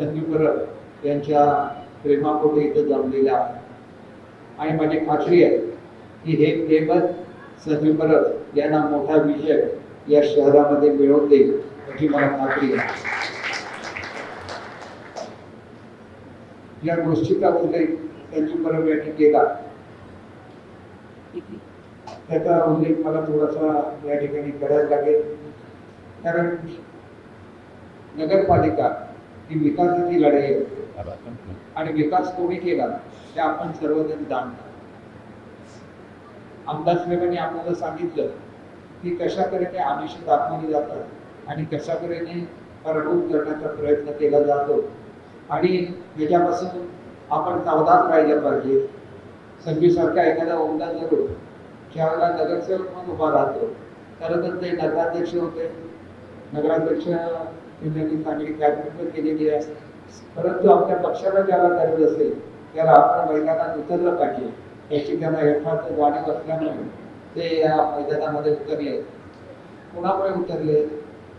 आपण परब यांच्या प्रेमापोटे इथं जमलेलं आहे आणि माझी खात्री आहे की हे प्रेमच संजू परब यांना मोठा विजय या शहरामध्ये मिळवून देईल याची मला खात्री आहे. या गोष्टीचा उल्लेख संजू परब यांनी केला त्याचा उल्लेख मला थोडासा या ठिकाणी करायला लागेल. कारण नगरपालिका ही विकासाची लढाई आहे आणि विकास कोणी केला ते आपण सर्वजण जाणतो. आमदार साहेबांनी आपल्याला सांगितलं की कशा तऱ्हेने आमिष दाखवली जातात आणि कशा तऱ्हेने पराभूत करण्याचा प्रयत्न केला जातो. आणि याच्यापासून आपण सावधान राहिलं पाहिजे. संजूसारखा एखादा उमदा जरूर ज्यावेळेला नगरसेवक म्हणून उभा राहतो. खरं तर ते नगराध्यक्ष होते. नगराध्यक्ष त्यांनी चांगली कॅबिनेट केलेली आहे. परंतु आपल्या पक्षाला ज्याला गरज असेल त्याला आपण मैदानात उतरलं पाहिजे. याची त्यांना यथार्थ जाणीव असल्यामुळे ते या मैदानामध्ये उतरले. कोणामुळे उतरले?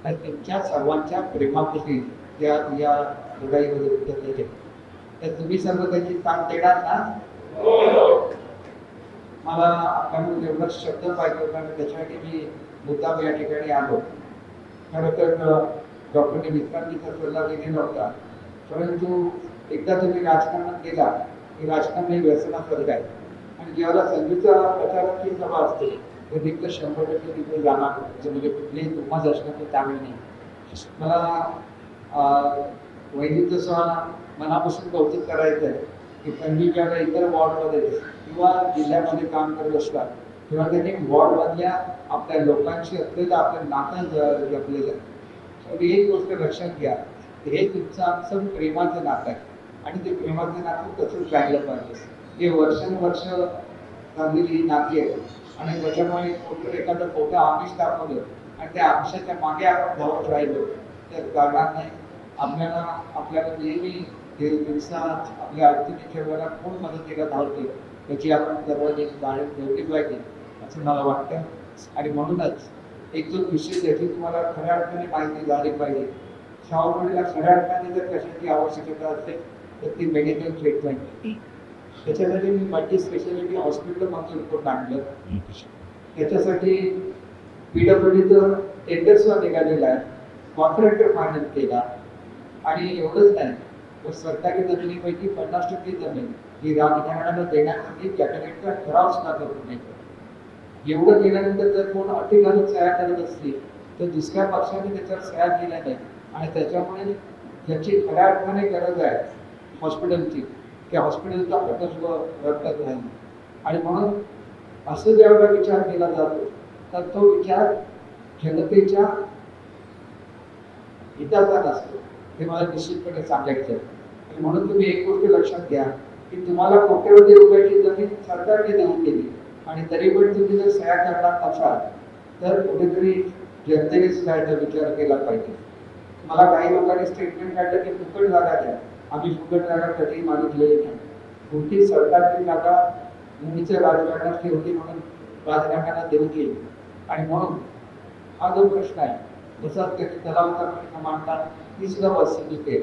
तर त्यांच्या सर्वांच्या प्रेमापोटी या या लढाईमध्ये उतरलेले. तर तुम्ही सर्व त्याची साथ देणार ना? मला कारण एवढा शब्द पाहिजे होता आणि त्याच्यासाठी मी मुद्दाम या ठिकाणी आलो. खरं तर डॉक्टरने विश्रांतीचा सल्ला दिलेला होता परंतु एकदा तुम्ही राजकारणात गेला की राजकारण हे व्यसनासारखं आहे. आणि ज्यावेळेला संधीचा प्रचाराची सभा असते तर तिथं शंभर टक्के तिथे जाणार म्हणजे म्हणजे कुठलेही तुम्हाच असणार ते चांगलं नाही. मला वैदिक जसं मनापासून कौतुक करायचं आहे की संधी ज्यावेळेला इतर वॉर्डमध्ये किंवा जिल्ह्यामध्ये काम करत असतात किंवा त्यांनी वॉर्डमधल्या आपल्या लोकांशी असलेलं आपलं नातं ज- जपलेलं आहे. तर एक गोष्ट लक्षात घ्या की हे तुमचं आमचं प्रेमाचं नातं आहे. आणि ते प्रेमाचं नातं तसंच राहिलं पाहिजे? हे वर्षानुवर्ष चाललेली नाती आहेत. आणि त्याच्यामुळे कुठं एखादं मोठं आमिष दाखवलं आणि त्या आमिषाच्या मागे आपण धावत राहिलो तर कारणाने नाही. आपल्याला आपल्याला नेहमी ते दिवसात आपल्या अडचणीच्या वेळेला कोण मदतीला धावते. याची आपण सर्वांनी जाणीव ठेवली पाहिजे असं मला वाटतं. आणि म्हणूनच एक जो विषय ज्याची तुम्हाला खऱ्या अर्थाने माहिती झाली पाहिजे. शाहूला खऱ्या अर्थाने जर कशाची आवश्यकता असेल तर ती मेडिकल ट्रीटमेंट त्याच्यासाठी मी मल्टी स्पेशालिटी हॉस्पिटल मागचं रिपोर्ट आणलं. त्याच्यासाठी पीडब्ल्यूडीचं टेंडर सुद्धा निघालेलं आहे. कॉन्ट्रॅक्टर फायनल केला. आणि एवढंच नाही तर सरकारी जमिनीपैकी पन्नास टक्के जमीन ही राजकारणाला देण्यासाठी कॅबिनेटचा ठराव सुद्धा करून नाही एवढं केल्यानंतर जर कोण अटी घालून सह्या करत असतील तर दुसऱ्या पक्षाने त्याच्यावर सह्या केल्या नाही आणि त्याच्यामुळे ज्याची खऱ्या अर्थाने गरज आहे हॉस्पिटलची त्या हॉस्पिटलचा प्रकल्प रद्द राहील. आणि म्हणून असं ज्यावेळेला विचार केला जातो तर तो विचार जनतेच्या हिताचा नसतो हे मला निश्चितपणे सांगायचं आहे. आणि म्हणून तुम्ही एक गोष्ट लक्षात घ्या की तुम्हाला कोट्यवधी रुपयाची जमीन सरकारने देऊन केली आणि तरी पण तुम्ही जर सह्या करणार नसाल तर कुठेतरी जनतेने सुद्धा याचा विचार केला पाहिजे. मला काही लोकांनी स्टेटमेंट काढलं की फुकट जागा द्या. आम्ही फुकट जागा कधीही मागितलेली नाही. कोणती सरकारची जागा मुलीच्या राजकारणात ठेवली म्हणून राजकारणाला देऊ गेली. आणि म्हणून हा जो प्रश्न आहे जसा त्यांनी तलावाचा प्रश्न मांडतात ती सुद्धा वस्तू केली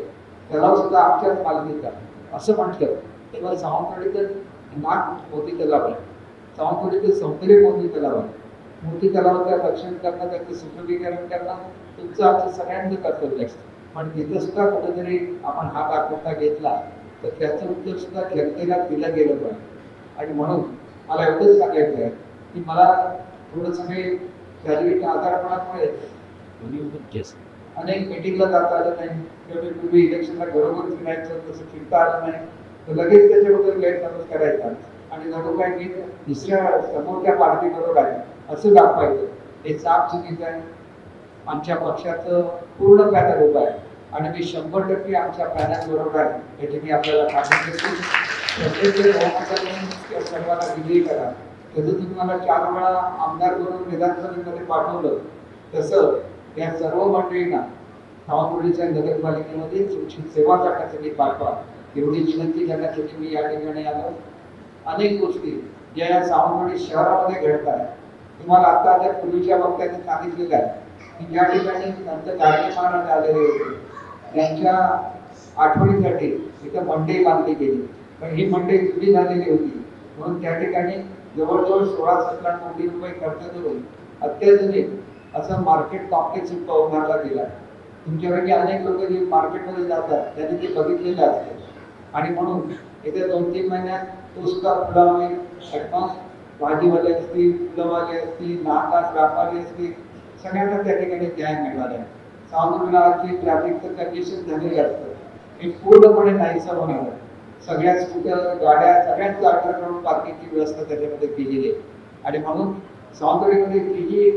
तलाव सुद्धा आमच्याच मालकीचा असं म्हटलं तेव्हा सावंतवाडीचं नाक होती तलाव आहे सावंतवाडीचं सौंदर्य मोती तलाव आहे मोती तलावाचं रक्षण करणं त्याचं सुशोभीकरण करणं तुमचं आमचं सगळ्यांचं कर्तव्य असतं पण तिथं सुद्धा कुठेतरी आपण हा दाखवता घेतला तर त्याचं उत्तर सुद्धा जनतेला दिलं गेलं पाहिजे. आणि म्हणून मला एवढंच सांगायचं आहे की मला थोडंसं काही शारीरिक आजारपणामुळे अनेक मिटिंगला जाता आलं नाही. किंवा पूर्वी इलेक्शनला घरोघर फिरायचं तसं फिरता आलं नाही. तर लगेच त्याच्याबद्दल गैरसमज करायचा. आणि जणू काय मी दुसऱ्या समोरच्या पार्टी बरोबर आहे. असं दाखवायचं. हे चाप चुकीचं आहे. आमच्या पक्षाचं पूर्ण पॅनल उभं आहे. आणि मी शंभर टक्के आमच्या पॅनल बरोबर आहे. याची मी आपल्याला खात्री देतो. सर्वांना विजयी करा. तसं तुम्ही मला चार वेळा आमदार म्हणून विधानसभेमध्ये पाठवलं तसं या सर्व मंडळींना सावंतवाडीच्या नगरपालिकेमध्ये शिक्षण सेवा करण्यासाठी पाठवा. एवढी विनंती करण्यासाठी मी या ठिकाणी आलो. अनेक गोष्टी ज्या या सावंतवाडी शहरामध्ये घडत आहेत तुम्हाला आता आता पूर्वीच्या वक्त्यांनी सांगितलेलं आहे की ज्या ठिकाणी संत गाडगे महाराज आलेले होते त्यांच्या आठवणीसाठी इथं मंडई बांधली गेली. पण ही मंडई जुनी झालेली होती. म्हणून त्या ठिकाणी जवळजवळ सोळा सतरा कोटी रुपये खर्च करून अत्याधुनिक असं मार्केट कॉम्प्लेक्स इथं उभारला गेला. तुमच्यापैकी अनेक लोक जे मार्केटमध्ये जातात त्यांनी ते बघितलेलं असते. आणि म्हणून येत्या दोन तीन महिन्यात तो सुद्धा खुला होईल ॲडव्हान्स भाजीवाले असतील फुलंवाले असतील नाकास व्यापारी असतील सगळ्यांना त्या ठिकाणी न्याय मिळणार आहे. सावंतविलाची ट्रॅफिकचं कंडिशन झालेलं असतं. हे पूर्णपणे नाहीसं होणार आहे. सगळ्या स्कूटर गाड्या सगळ्यांचं करून पार्किंगची व्यवस्था त्याच्यामध्ये केलेली आहे. आणि म्हणून सावंतवाडीमध्ये ही जी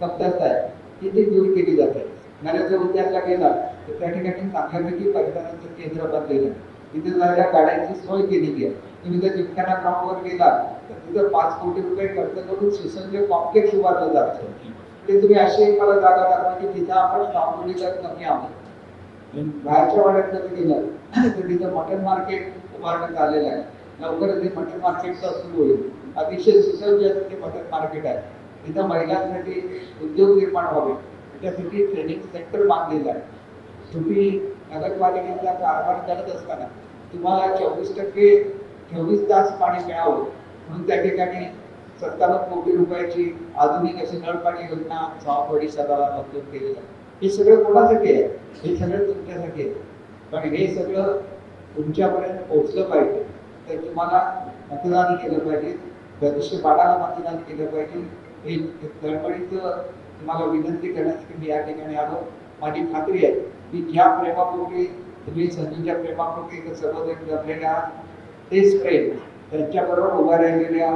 कमतरता आहे ती ती दूर केली जाते नरेंद्र उद्यासला गेला तर त्या ठिकाणी चांगल्यापैकी पर्यटनाचं केंद्र बनलेलं आहे. तिथे जायला गाड्यांची सोय केलेली आहे. तुम्ही जर जिमखाना ग्राउंडवर गेला तर तिथं पाच कोटी रुपये खर्च करून सुसंजय कॉम्प्लेक्स उभारलं जातं ते तुम्ही अशी मला जागा दाखवा की तिथं आपण सावंतवाडीला कमी आहोत. बाहेरच्या वाड्यात जर गेलं तर तिथं मटन मार्केट उभारण्यात आलेलं आहे. लवकरच हे मटन मार्केटचा सुरू होईल. अतिशय सुसज्ज असं ते मटन मार्केट आहे. तिथं महिलांसाठी उद्योग निर्माण व्हावे. त्यासाठी ट्रेनिंग सेंटर बांधलेलं आहे. तुम्ही नगरपालिकेचा कारभार करत असताना तुम्हाला चोवीस टक्के चोवीस तास पाणी मिळावं. म्हणून त्या ठिकाणी सत्तावन्न कोटी रुपयाची आधुनिक अशी नळपाणी योजना सावंतवाडी शहराला मंजूर केलेली आहे हे सगळं कोणासाठी आहे? हे सगळं तुमच्यासाठी आहे. पण हे सगळं तुमच्यापर्यंत पोहोचलं पाहिजे. तर तुम्हाला मतदान केलं पाहिजे. प्रदेश बाळाला मतदान केलं पाहिजे. हे गडबडीचं तुम्हाला विनंती करण्यासाठी मी या ठिकाणी आलो. माझी खात्री आहे की ज्या प्रेमापूर्वी तुम्ही संजूच्या प्रेमापूर्वी सर्वजण जमलेले तेच प्रेम त्यांच्याबरोबर उभा राहिलेल्या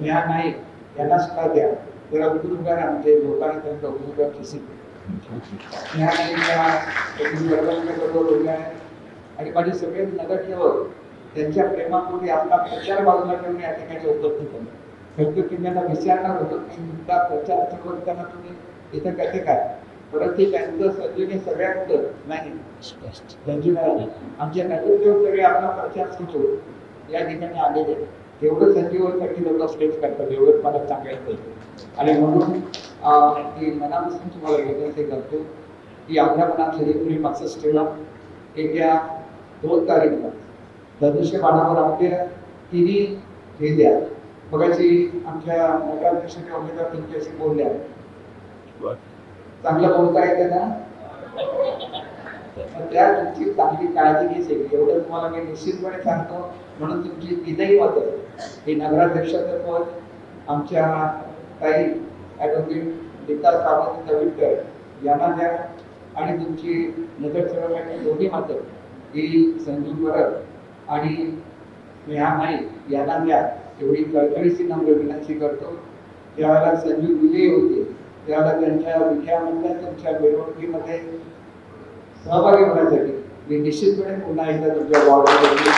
ह्या नाही यांना सुद्धा द्या. जरा उठून उभ्या राहा म्हणजे लोकांना त्यांचा उठून दिसेल ह्या नाही उभ्या आहेत आणि माझे सगळे नगरसेवक त्यांच्या प्रेमापूर्वी आपला प्रचार बाजूला ठेवून या ठिकाणी उपलब्ध करू फक्त तुम्हाला विचारणार होतो की प्रचार करताना तुम्ही इथं कसे काय? परत ते त्यांचं संजीवनी सगळ्यात नाही. त्यांची नाही. आमच्या नगरसेवक सगळे आपला प्रचार सुचवू या ठिकाणी आलेले. तेवढं संजीवनसाठी लोक स्टेज करतात एवढंच मला सांगायचं. आणि म्हणून अं, ती मनापासून तुम्हाला विनंती करतो की आपल्या मनात जरी तुम्ही मागचं ठेवा. येत्या दोन तारीखला धनुष्य बाणावर आपल्या तिन्ही हे द्या. बघायची आमच्या नगराध्यक्षाच्या उमेदवार तुमच्याशी बोलल्या. चांगलं बोलता येते ना? त्या तुमची चांगली काळजी घ्यायची. एवढं तुम्हाला मी निश्चितपणे सांगतो. म्हणून तुमची विजयी मत. हे नगराध्यक्षाचं पद आमच्या काही ॲडव्होकेट विकास सावंत नवीनकर यांना द्या. आणि तुमची नगरसेवकांची दोन्ही मतं. ही संजीव परब आणि नेहा नाईक यांना द्या. एवढी कळकळीची नम्र विनंती करतो. त्यावेळेला संजीव विजयी होते त्यावेळेला त्यांच्या विजयामधल्या तुमच्या मिरवणुकीमध्ये सहभागी होण्यासाठी. मी निश्चितपणे पुन्हा एकदा तुमच्या वॉर्डमध्ये